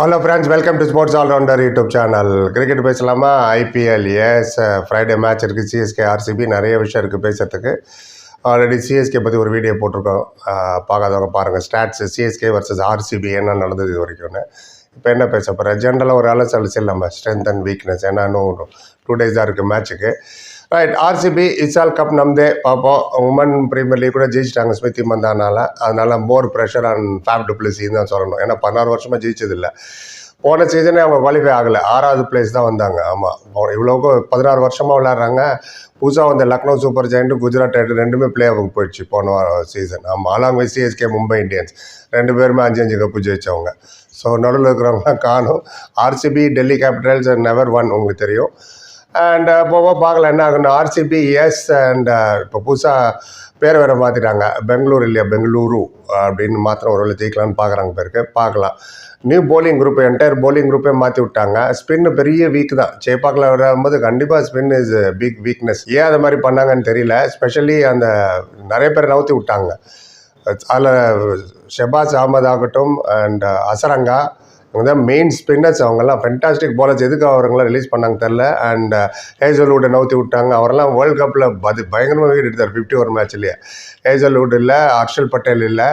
Hello friends welcome to sports allrounder YouTube channel cricket பேசலாமா? IPL is Friday match இருக்குது CSK RCB நிறைய விஷயம் இருக்குது பேசுகிறதுக்கு ஆல்ரெடி சிஎஸ்கே பற்றி ஒரு வீடியோ போட்டிருக்கோம். Uh, பார்க்காதவங்க பாருங்கள் ஸ்டாட்ஸ் சிஎஸ்கே வர்சஸ் ஆர்சிபி என்ன நடந்தது இது வரைக்கும்னு. இப்போ என்ன பேச போகிறேன் ஜென்ரலாக ஒரு அலசலசில் நம்ம ஸ்ட்ரென்த் அண்ட் வீக்னஸ் ஏன்னா இன்னும் டூ டேஸ் தான் இருக்குது மேட்ச்சுக்கு ரைட் ஆர்சிபி இசால் கப் நம்தே பார்ப்போம் உமன் பிரீமியர் லீக் கூட ஜெயிச்சிட்டாங்க ஸ்மிருதி மந்தானால. அதனால மோர் ப்ரெஷர் அண்ட் ஃபேப் டுப்ளிசின்னு தான் சொல்லணும். ஏன்னா பதினாறு வருஷமாக ஜெயிச்சதில்லை. போன சீசனே அவங்க குவாலிஃபை ஆகலை. ஆறாவது பிளேஸ் தான் வந்தாங்க. ஆமாம் இவ்வளோக்கு பதினாறு வருஷமாக விளாட்றாங்க புதுசாக வந்த Lucknow super giant Gujarat tight ரெண்டுமே பிளே ஆஃபுக்கு போயிடுச்சு போன சீசன் ஆமாம் along with CSK Mumbai Indians ரெண்டு பேருமே அஞ்சு அஞ்சு கப்பு ஜெயிச்சவங்க. ஸோ நடுவில் இருக்கிறவங்களாம் காணும். RCB Delhi capitals never won உங்களுக்கு தெரியும். Uh, அண்ட் போக பார்க்கலாம் என்ன ஆகுன்னு ஆர்சிபி எஸ் அண்ட் uh, இப்போ புதுசாக பேர் வேறு மாற்றிட்டாங்க பெங்களூர் இல்லையா? பெங்களூரு அப்படின்னு மாத்திரம் ஒரு வேலை ஜெயிக்கலாம்னு பார்க்குறாங்க பேருக்கு. பார்க்கலாம். New bowling group entire bowling குரூப்பே மாற்றி விட்டாங்க. ஸ்பின்னு பெரிய வீக் தான். சேப்பாக்கில் வரும்போது கண்டிப்பாக ஸ்பின் இஸ் பிக் வீக்னஸ் ஏன் அது மாதிரி பண்ணாங்கன்னு தெரியல. ஸ்பெஷலி அந்த நிறைய பேர் நவுத்தி விட்டாங்க. அதில் ஷெபாஸ் அகமது ஆகட்டும் அண்ட் அசரங்கா அவங்க தான் மெயின் ஸ்பின்னர்ஸ் அவங்கெல்லாம் ஃபென்டாஸ்டிக் பாலர்ஸ் எதுக்கு அவங்களாம் ரிலீஸ் பண்ணாங்க தெரில uh, அண்ட் ஹேசல்வுட்டை நவுத்தி விட்டாங்க. அவரெல்லாம் வேர்ல்ட் கப்பில் பதி பயங்கரமாக விக்கெட் எடுத்தார். ஃபிஃப்டி ஒரு மேட்ச்லேயே ஹேசல்வுட் இல்லை ஹர்ஷல் பட்டேல் இல்லை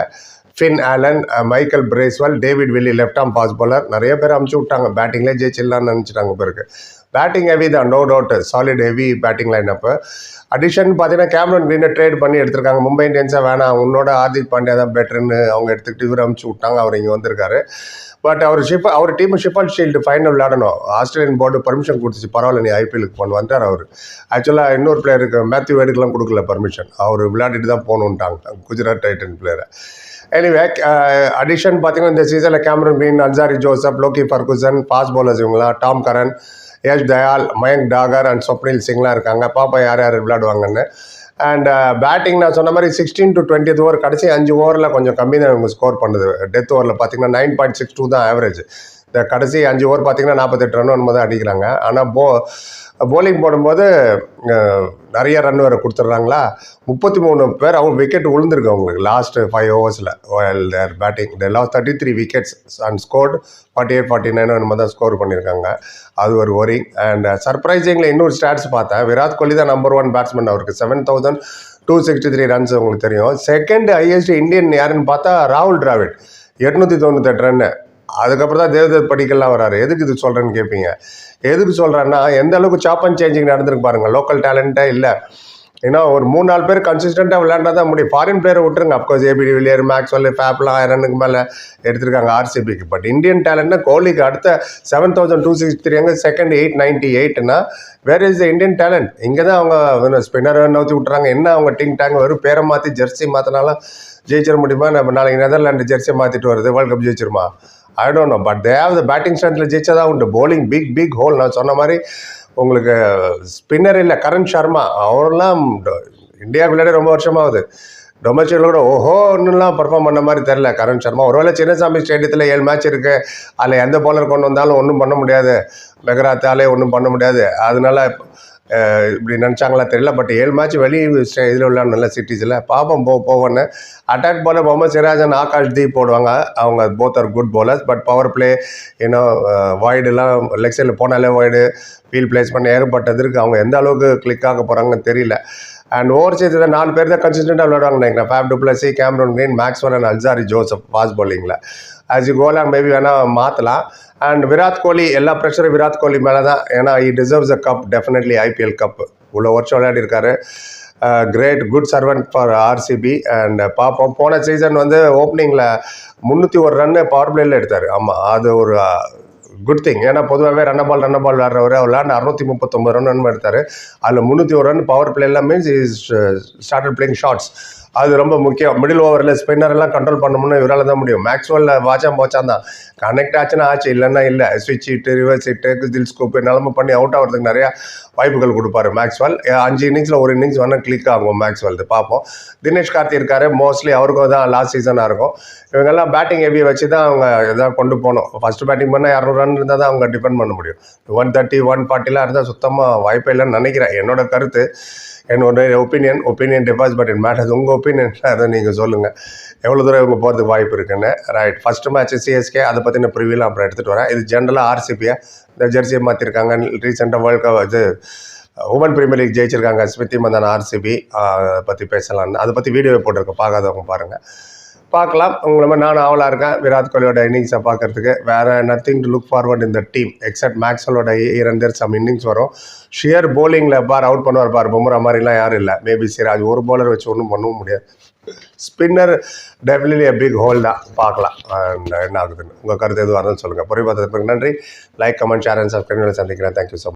Finn Allen Michael Bracewell David Willey left arm pace bowler நிறைய பேர் அமுச்சு விட்டாங்க. பேட்டிங்லேயே ஜெயிச்சிடலாம்னு நினச்சிட்டாங்க பேருக்கு பேட்டிங் ஹெவி தான் no doubt solid heavy batting lineup addition பார்த்தீங்கன்னா கேமரன் க்ரீனை ட்ரேட் பண்ணி எடுத்திருக்காங்க. மும்பை இந்தியன்ஸாக வேணாம். உன்னோட ஹார்திக் பாண்டியா தான் பெட்டர்னு அவங்க எடுத்துக்கிட்டு இவர் அமுச்சு விட்டாங்க. அவர் இங்கே வந்திருக்காரு. பட் அவர் ஷிப் அவர் டீம் ஷிஃபால் ஷீல்டு ஃபைனல் விளையாடணும். ஆஸ்திரேலியன் போர்டு பர்மிஷன் கொடுத்துச்சு. பரவாயில்ல நீ ஐபிஎலுக்கு பண்ண வந்தார் அவர். ஆக்சுவலாக இன்னொரு பிளேயருக்கு மேத்யூ வேடுக்கெலாம் கொடுக்கல பர்மிஷன் அவர் விளையாடிட்டு தான் போகணுன்ட்டாங்க குஜராத் டைட்டன் பிளேயரை எனிவே அடிஷன் பார்த்தீங்கன்னா இந்த சீசனில் Cameron Green Alzarri Joseph Lockie Ferguson fast bowlers இவங்களாம் Tom Curran Yash Dayal Mayank Dagar and Swapnil சிங்லாம் இருக்காங்க. பாப்பா யார் யார் விளையாடுவாங்கன்னு. அண்ட் பேட்டிங் uh, நான் சொன்ன மாதிரி சிக்ஸ்டீன் டு டுவெண்ட்டி ஓவர் கடைசி அஞ்சு ஓவரில் கொஞ்சம் கம்மி தான் இவங்க ஸ்கோர் பண்ணுது. டெத் ஓவரில் பார்த்தீங்கன்னா நைன் பாயிண்ட் சிக்ஸ் டூ தான் ஆவரேஜ் இந்த கடைசி அஞ்சு ஓவர் பார்த்தீங்கன்னா நாற்பத்தெட்டு ரன் ஒன்பது தான் அடிக்கிறாங்க. ஆனால் போ போலிங் போடும்போது நிறைய ரன் வேறு கொடுத்துட்றாங்களா? முப்பத்தி மூணு பேர் அவங்க விக்கெட் விழுந்திருக்கு அவங்களுக்கு. Last five ஓவர்ஸில் their batting they lost thirty three wickets and scored forty eight forty nine நம்ம தான் ஸ்கோர் பண்ணியிருக்காங்க. அது ஒரு ஒரிங் அண்ட் சர்ப்ரைசிங்கில் இன்னொரு ஸ்டாட்ஸ் பார்த்தேன். விராட் கோலி தான் நம்பர் ஒன் பேட்ஸ்மேன் அவருக்கு. Seven thousand two sixty three runs உங்களுக்கு தெரியும். செகண்ட் ஹையஸ்ட் இந்தியன் யாருன்னு பார்த்தா ராகுல் டிராவிட் எட்நூற்றி தொண்ணூத்தெட்டு ரன்னு அதுக்கப்புறம் தான் தேவதத் படிக்கலாம் வராரு. எதுக்கு இது சொல்கிறேன்னு கேட்பீங்க எதுக்கு சொல்கிறேன்னா எந்த அளவுக்கு சாப் அண்ட் சேஞ்சிங் நடந்திருக்கு பாருங்கள் லோக்கல் டேலண்ட்டே இல்லை. ஏன்னா ஒரு மூணு நாலு பேர் கன்சிஸ்டண்ட்டாக விளையாண்டா தான் முடியும். ஃபாரின் பிளேயரை விட்டுருங்க. Of course ABD Villiers Maxwell ஃபேப்லாம் ரன்னுக்கு மேலே எடுத்திருக்காங்க ஆர்சிபிக்கு பட் இந்தியன் டேலண்ட்னா கோலிக்கு அடுத்த seven thousand two six three அங்கே second eight ninety எயிட்னா where is the Indian talent இங்கே தான் அவங்க ஸ்பின்னர் நவுத்தி விட்றாங்க என்ன அவங்க டிங் டேங் வெறும் பேரை மாற்றி ஜெர்சி மாற்றினாலும் ஜெயிச்சிட முடியுமா? நம்ம நாளைக்கு நெதர்லாண்டு ஜெர்சியை மாற்றிட்டு வருது. World cup ஜெயிச்சிருமா? I don't know but they've the batting ஸ்டாண்டில் ஜெயிச்சா தான் உண்டு. போலிங் பிக் பிக் ஹோல் நான் சொன்ன மாதிரி உங்களுக்கு ஸ்பின்னர் இல்லை கரண் சர்மா அவரெல்லாம் இந்தியாவுக்கு விளையாடி ரொம்ப வருஷமாகுது. டொமஸ்டிக்கில் கூட ஓஹோன்னுலாம் பர்ஃபார்ம் பண்ண மாதிரி தெரில கரண் சர்மா. ஒருவேளை சின்னசாமி ஸ்டேடியத்தில் ஏழு மேட்ச் இருக்குது அதில் எந்த பாலர் கொண்டு வந்தாலும் ஒன்றும் பண்ண முடியாது. மெகராத்தாலே ஒன்றும் பண்ண முடியாது. அதனால இப்படி நினச்சாங்களா தெரியல பட் ஏழு மேட்ச் வெளி இதில் உள்ள நல்ல சிட்டிஸில் பாப்போம் போ போவோன்னு. அட்டாக் பண்ண போகும்போது சிராஜன் ஆகாஷ் தீப் போடுவாங்க. அவங்க both are good bowlers but power play ஏன்னா வாய்டுலாம் லெக் சைடில் போனாலே வாய்டு ஃபீல் பிளேஸ் பண்ண ஏகப்பட்டது இருக்குது அவங்க எந்த அளவுக்கு கிளிக் ஆக போகிறாங்கன்னு தெரியல. அண்ட் ஓவர்சீஸ் இதில் நாலு பேர் தான் கன்சிஸ்டண்ட்டாக விளையாடுவாங்க நினைக்கிறேன். Faf du Plessis Cameron Green Maxwell and Alzarri Joseph fast bowlingல. As you Golang maybe வேணால் மாற்றலாம் அண்ட் விராட் கோலி எல்லா ப்ரெஷரும் விராட் கோலி மேலே தான் ஏன்னா he deserves a cup definitely IPL cup இவ்வளோ வருஷம் விளையாடிருக்காரு great good servant for RCB and பார்ப்போம் போன சீசன் வந்து ஓப்பனிங்கில் முந்நூற்றி ஒரு ரன்னு பவர் பிளேயில் எடுத்தார். ஆமாம் அது ஒரு uh, குட் திங் ஏன்னா பொதுவாகவே ரன்ன பால் ரன்ன பால் விளாட்றவர் அவர் விளாண்டு அறுநூத்தி முப்பத்தொம்பது ரன் ரன் எடுத்தார் அதில் முந்நூற்றி ஒரு run power பிளேலாம் means is started playing shots அது ரொம்ப முக்கியம். மிடில் ஓவரில் ஸ்பின்னர் எல்லாம் கண்ட்ரோல் பண்ணணும்னு இவரால் தான் முடியும். மேக்ஸ்வெல்ல வாச்சாம் போச்சான் தான் கனெக்ட் ஆச்சுன்னா ஆச்சு இல்லைன்னா இல்லை. ஸ்விட்ச் ஹிட்டு ரிவர்ஸ் ஹிட்டு தில் ஸ்கூப் நிலம பண்ணி அவுட் ஆகிறதுக்கு நிறையா வாய்ப்புகள் கொடுப்பாரு மேக்ஸ்வெல் அஞ்சு இன்னிங்ஸில் ஒரு இன்னிங்ஸ் வேணால் கிளிக் ஆகும் மேக்ஸ்வெல் பார்ப்போம். தினேஷ் கார்த்தி இருக்காரு. மோஸ்ட்லி அவருக்கும் தான் லாஸ்ட் சீசனாக இருக்கும். இவங்கெல்லாம் பேட்டிங் ஹெவி வச்சு தான் அவங்க எதாவது கொண்டு போகணும். ஃபஸ்ட்டு பேட்டிங் பண்ணால் இரநூறு ரன் இருந்தால் தான் அவங்க டிபெண்ட் பண்ண முடியும். ஒன் தேர்ட்டி ஒன் ஃபார்ட்டிலாம் இருந்தால் சுத்தமாக வாய்ப்பே இல்லைன்னு நினைக்கிறேன். என்னோட கருத்து. என்னோட opinion opinion differs but in matters உங்கள் ஒப்பீனியன் அதை நீங்கள் சொல்லுங்கள் எவ்வளோ தூரம் இவங்க போகிறதுக்கு வாய்ப்பு இருக்குன்னு? ரைட் ஃபஸ்ட்டு மேட்ச் சிஎஸ்கே அதை பற்றின ப்ரிவியூலாம் அப்புறம் எடுத்துகிட்டு வரேன். இது ஜென்ரலாக ஆர்சிபியை இந்த ஜெர்சியை மாற்றிருக்காங்க ரீசெண்டாக வேர்ல்ட் கப் இது உமன் பிரீமியர் லீக் ஜெயிச்சிருக்காங்க. ஸ்மிருதி மந்தான ஆர்சிபி பற்றி பேசலாம்னு. அதை பற்றி வீடியோ போட்டிருக்கேன் பார்க்காதவங்க பாருங்கள் பார்க்கலாம். உங்களை மாதிரி நானும் ஆவலாக இருக்கேன். விராட் கோலியோட இன்னிங்ஸை பார்க்குறதுக்கு. வேறு நத்திங் டு லுக் ஃபார்வர்ட் இந்த டீம் எக்ஸப்ட் மேக்ஸலோட இரண்டர் சம் இன்னிங்ஸ் வரும். ஷியர் போலிங்கில் பார் அவுட் பண்ணுவார் பார் பும்ரா மாதிரிலாம் யாரும் இல்லை. மேபி சிராஜ் ஒரு போலர் வச்சு ஒன்றும் பண்ணவும் முடியாது. Spinner definitely a big hole தான். பார்க்கலாம். என்ன ஆகுதுன்னு. உங்கள் கருத்து எதுவாக இருந்தாலும் சொல்லுங்கள் புரிய பார்த்ததுக்கு நன்றி. Like comment share and subscribe சந்திக்கிறேன். Thank you so